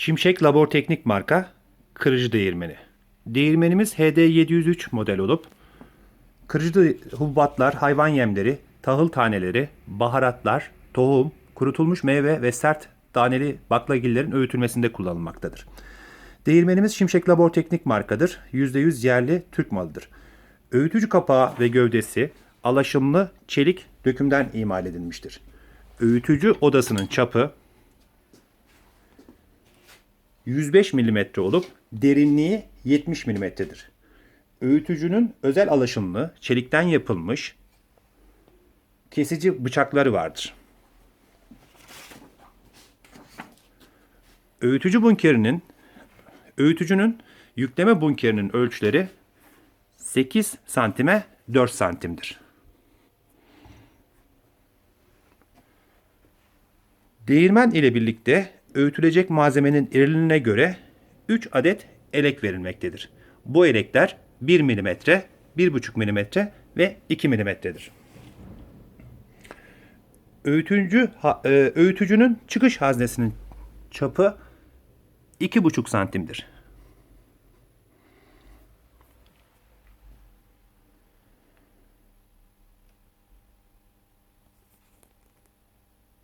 Şimşek Laborteknik marka kırıcı değirmeni. Değirmenimiz HD703 model olup kırıcı hububatlar, hayvan yemleri, tahıl taneleri, baharatlar, tohum, kurutulmuş meyve ve sert taneli baklagillerin öğütülmesinde kullanılmaktadır. Değirmenimiz Şimşek Laborteknik markadır. %100 yerli Türk malıdır. Öğütücü kapağı ve gövdesi alaşımlı çelik dökümden imal edilmiştir. Öğütücü odasının çapı 105 mm olup derinliği 70 mm'dir. Öğütücünün özel alaşımlı çelikten yapılmış kesici bıçakları vardır. Öğütücü bunkerinin öğütücünün yükleme bunkerinin ölçüleri 8 santime 4 santimdir. Değirmen ile birlikte öğütülecek malzemenin iriliğine göre 3 adet elek verilmektedir. Bu elekler 1 mm, 1,5 mm ve 2 mm'dir. Öğütücü, e, öğütücünün çıkış haznesinin çapı 2,5 santimdir.